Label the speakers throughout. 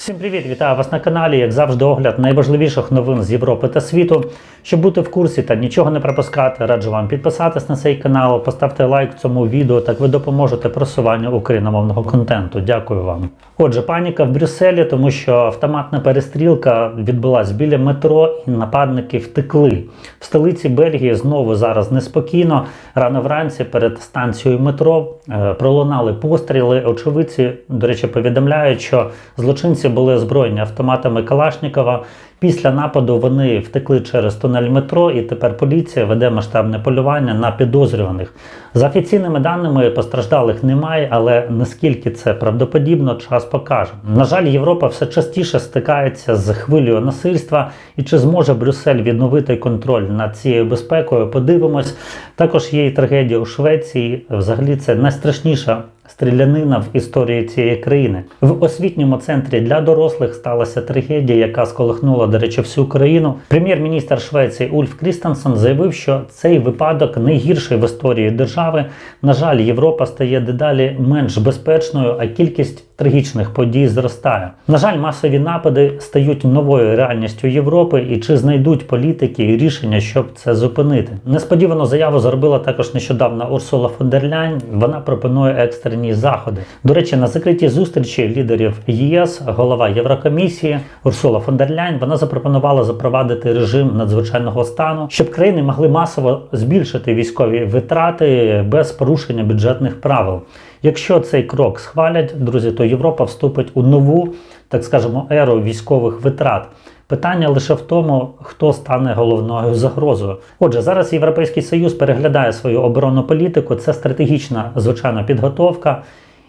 Speaker 1: Всім привіт! Вітаю вас на каналі. Як завжди, огляд найважливіших новин з Європи та світу. Щоб бути в курсі та нічого не пропускати, раджу вам підписатись на цей канал, поставте лайк цьому відео, так ви допоможете просуванню україномовного контенту. Дякую вам. Отже, паніка в Брюсселі, тому що автоматна перестрілка відбулась біля метро, і нападники втекли. В столиці Бельгії знову зараз неспокійно. Рано вранці перед станцією метро е, пролунали постріли. Очевидці, до речі, повідомляють, що злочинці були озброєні автоматами Калашнікова. Після нападу вони втекли через тунель метро, і тепер поліція веде масштабне полювання на підозрюваних. За офіційними даними постраждалих немає, але наскільки це правдоподібно, час покаже. На жаль, Європа все частіше стикається з хвилею насильства, і чи зможе Брюссель відновити контроль над цією безпекою? Подивимось. Також є і трагедія у Швеції. Взагалі, це найстрашніша стрілянина в історії цієї країни. В освітньому центрі для дорослих сталася трагедія, яка сколихнула, до речі, всю країну. Прем'єр-міністр Швеції Ульф Крістенсен заявив, що цей випадок найгірший в історії держави. На жаль, Європа стає дедалі менш безпечною, а кількість трагічних подій зростає. На жаль, масові напади стають новою реальністю Європи, і чи знайдуть політики і рішення, щоб це зупинити? Несподівану заяву зробила також нещодавно Урсула фон дер Ляйн. Вона пропонує екстрені заходи. До речі, на закритій зустрічі лідерів ЄС, голова Єврокомісії Урсула фон дер Ляйн, вона запропонувала запровадити режим надзвичайного стану, щоб країни могли масово збільшити військові витрати без порушення бюджетних правил. Якщо цей крок схвалять, друзі, то Європа вступить у нову, так скажемо, еру військових витрат. Питання лише в тому, хто стане головною загрозою. Отже, зараз Європейський Союз переглядає свою оборонну політику. Це стратегічна звичайна підготовка.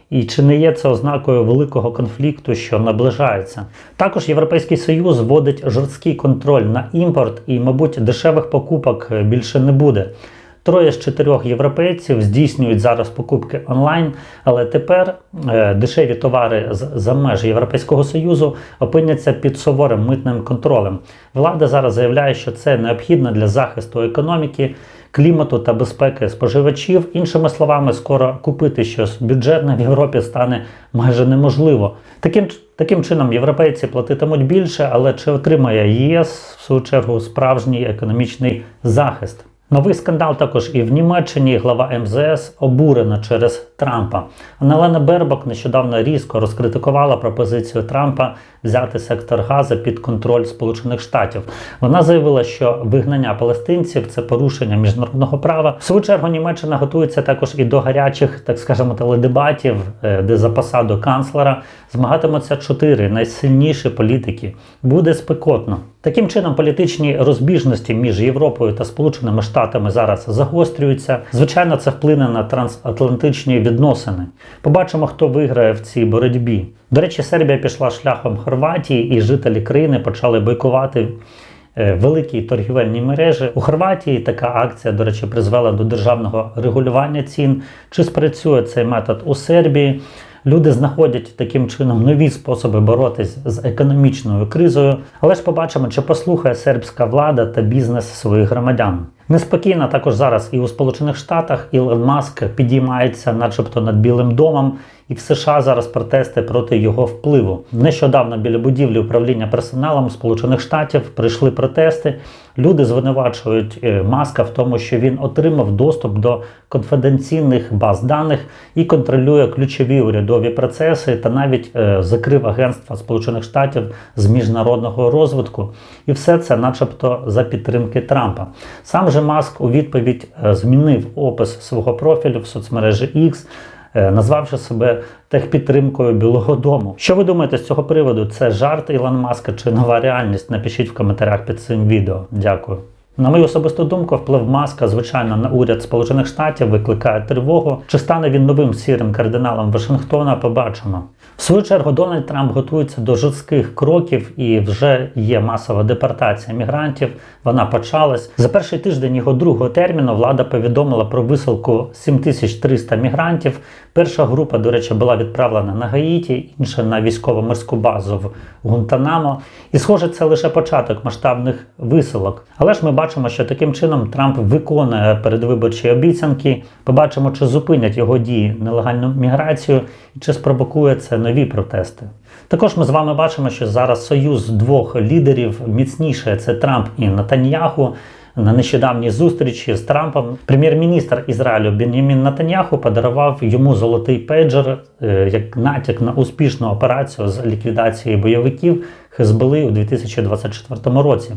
Speaker 1: І чи не є це ознакою великого конфлікту, що наближається? Також Європейський Союз вводить жорсткий контроль на імпорт, і, мабуть, дешевих покупок більше не буде. Троє з чотирьох європейців здійснюють зараз покупки онлайн, але тепер е, дешеві товари з за меж Європейського Союзу опиняться під суворим митним контролем. Влада зараз заявляє, що це необхідно для захисту економіки, клімату та безпеки споживачів. Іншими словами, скоро купити щось бюджетне в Європі стане майже неможливо. Таким Таким чином, європейці платитимуть більше, але чи отримає ЄС в свою чергу справжній економічний захист? Новий скандал також і в Німеччині. Глава МЗС обурена через Трампа. Аналена Бербок нещодавно різко розкритикувала пропозицію Трампа взяти сектор Газа під контроль Сполучених Штатів. Вона заявила, що вигнання палестинців це порушення міжнародного права. В свою чергу Німеччина готується також і до гарячих, так скажемо, теледебатів, е, де за посаду канцлера змагатимуться чотири найсильніші політики. Буде спекотно. Таким чином, політичні розбіжності між Європою та Сполученими Штатами зараз загострюються. Звичайно, це вплине на трансатлантичні відносини. Побачимо, хто виграє в цій боротьбі. До речі, Сербія пішла шляхом Хорватії, і жителі країни почали бойкувати. Великі торгівельні мережі у Хорватії така акція, до речі, призвела до державного регулювання цін. Чи спрацює цей метод у Сербії? Люди знаходять таким чином нові способи боротись з економічною кризою, але ж побачимо, чи послухає сербська влада та бізнес своїх громадян. Неспокійно також зараз і у Сполучених Штатах Ілон Маск підіймається, начебто, над Білим домом, і в США зараз протести проти його впливу. Нещодавно біля будівлі управління персоналом Сполучених Штатів прийшли протести. Люди звинувачують Маска в тому, що він отримав доступ до конфіденційних баз даних і контролює ключові урядові процеси, та навіть е, закрив агентства Сполучених Штатів з міжнародного розвитку. І все це, начебто, за підтримки Трампа. Сам же Маск у відповідь е, змінив опис свого профілю в соцмережі X, е, назвавши себе техпідтримкою Білого Дому. Що ви думаєте з цього приводу? Це жарт Ілон Маска чи нова реальність? Напишіть в коментарях під цим відео. Дякую. На мою особисту думку, вплив маска, звичайно, на уряд Сполучених Штатів викликає тривогу. Чи стане він новим сірим кардиналом Вашингтона? Побачимо. В свою чергу Дональд Трамп готується до жорстких кроків і вже є масова депортація мігрантів. Вона почалась за перший тиждень його другого терміну. Влада повідомила про висилку 7300 мігрантів. Перша група, до речі, була відправлена на Гаїті, інша на військово-морську базу в Гунтанамо. І, схоже, це лише початок масштабних висилок. Але ж ми бачимо, що таким чином Трамп виконує передвиборчі обіцянки. Побачимо, чи зупинять його дії нелегальну міграцію і чи спровокує це нові протести. Також ми з вами бачимо, що зараз союз двох лідерів міцніше це Трамп і Натаньяху. На нещодавній зустрічі з Трампом прем'єр-міністр Ізраїлю Бенямін Натаньяху подарував йому золотий пейджер е, як натяк на успішну операцію з ліквідації бойовиків Хезболи у 2024 році.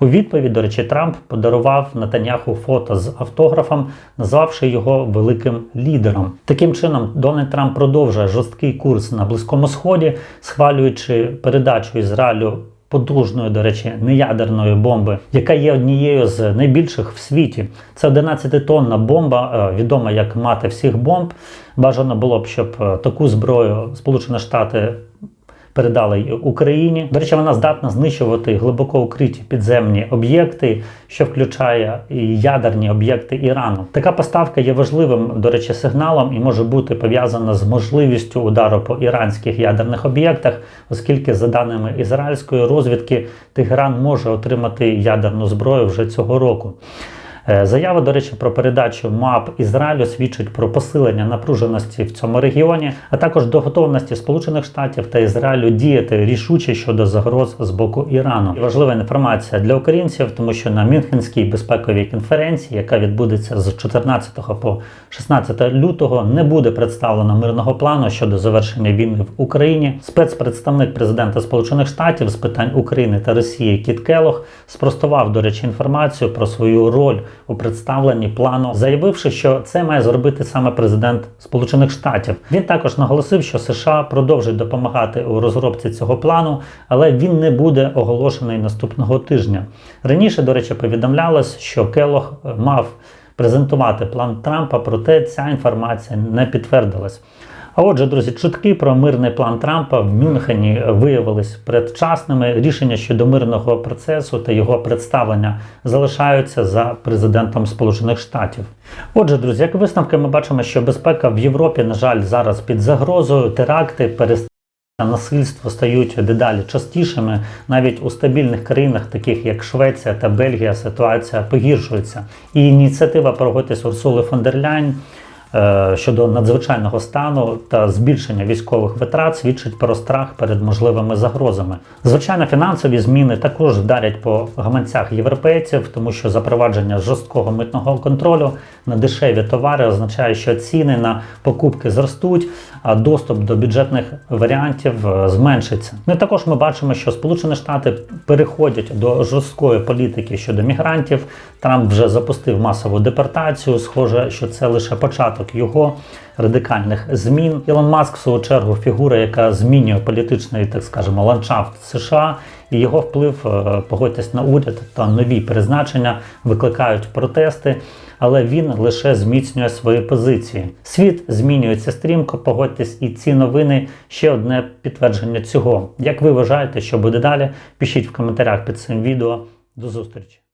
Speaker 1: У відповідь, до речі, Трамп подарував Натаньяху фото з автографом, назвавши його великим лідером. Таким чином, Дональд Трамп продовжує жорсткий курс на Близькому Сході, схвалюючи передачу Ізраїлю потужної, до речі, неядерної бомби, яка є однією з найбільших в світі. Це 11-тонна бомба, е, відома як мати всіх бомб. Бажано було б, щоб е, таку зброю Сполучені Штати передали Україні. До речі, вона здатна знищувати глибоко укриті підземні об'єкти, що включає і ядерні об'єкти Ірану. Така поставка є важливим, до речі, сигналом і може бути пов'язана з можливістю удару по іранських ядерних об'єктах, оскільки, за даними ізраїльської розвідки, Тегеран може отримати ядерну зброю вже цього року. Е, Заява, до речі, про передачу МАП Ізраїлю свідчить про посилення напруженості в цьому регіоні, а також до готовності Сполучених Штатів та Ізраїлю діяти рішуче щодо загроз з боку Ірану. І важлива інформація для українців, тому що на Мюнхенській безпековій конференції, яка відбудеться з 14 по 16 лютого, не буде представлено мирного плану щодо завершення війни в Україні. Спецпредставник президента Сполучених Штатів з питань України та Росії Кіт Келох спростував, до речі, інформацію про свою роль у представленні плану, заявивши, що це має зробити саме президент Сполучених Штатів. Він також наголосив, що США продовжують допомагати у розробці цього плану, але він не буде оголошений наступного тижня. Раніше, до речі, повідомлялось, що Келох мав презентувати план Трампа, проте ця інформація не підтвердилась. А отже, друзі, чутки про мирний план Трампа в Мюнхені виявились предчасними. Рішення щодо мирного процесу та його представлення залишаються за президентом Сполучених Штатів. Отже, друзі, як висновки, ми бачимо, що безпека в Європі, на жаль, зараз під загрозою. Теракти перестали Насильство стають дедалі частішими. Навіть у стабільних країнах, таких як Швеція та Бельгія, ситуація погіршується. І ініціатива погодитись Урсули фон дер Ляйн щодо надзвичайного стану та збільшення військових витрат свідчить про страх перед можливими загрозами. Звичайно, фінансові зміни також вдарять по гаманцях європейців, тому що запровадження жорсткого митного контролю на дешеві товари означає, що ціни на покупки зростуть, а доступ до бюджетних варіантів е, зменшиться. Ну і також ми бачимо, що Сполучені Штати переходять до жорсткої політики щодо мігрантів. Трамп вже запустив масову депортацію. Схоже, що це лише початок його радикальних змін. Ілон Маск, в свою чергу, фігура, яка змінює політичний, так скажемо, ландшафт США, і його вплив, е, погодьтесь на уряд та нові призначення викликають протести. Але він лише зміцнює свої позиції. Світ змінюється стрімко. Погодьтесь, і ці новини ще одне підтвердження цього. Як ви вважаєте, що буде далі? Пишіть в коментарях під цим відео. До зустрічі!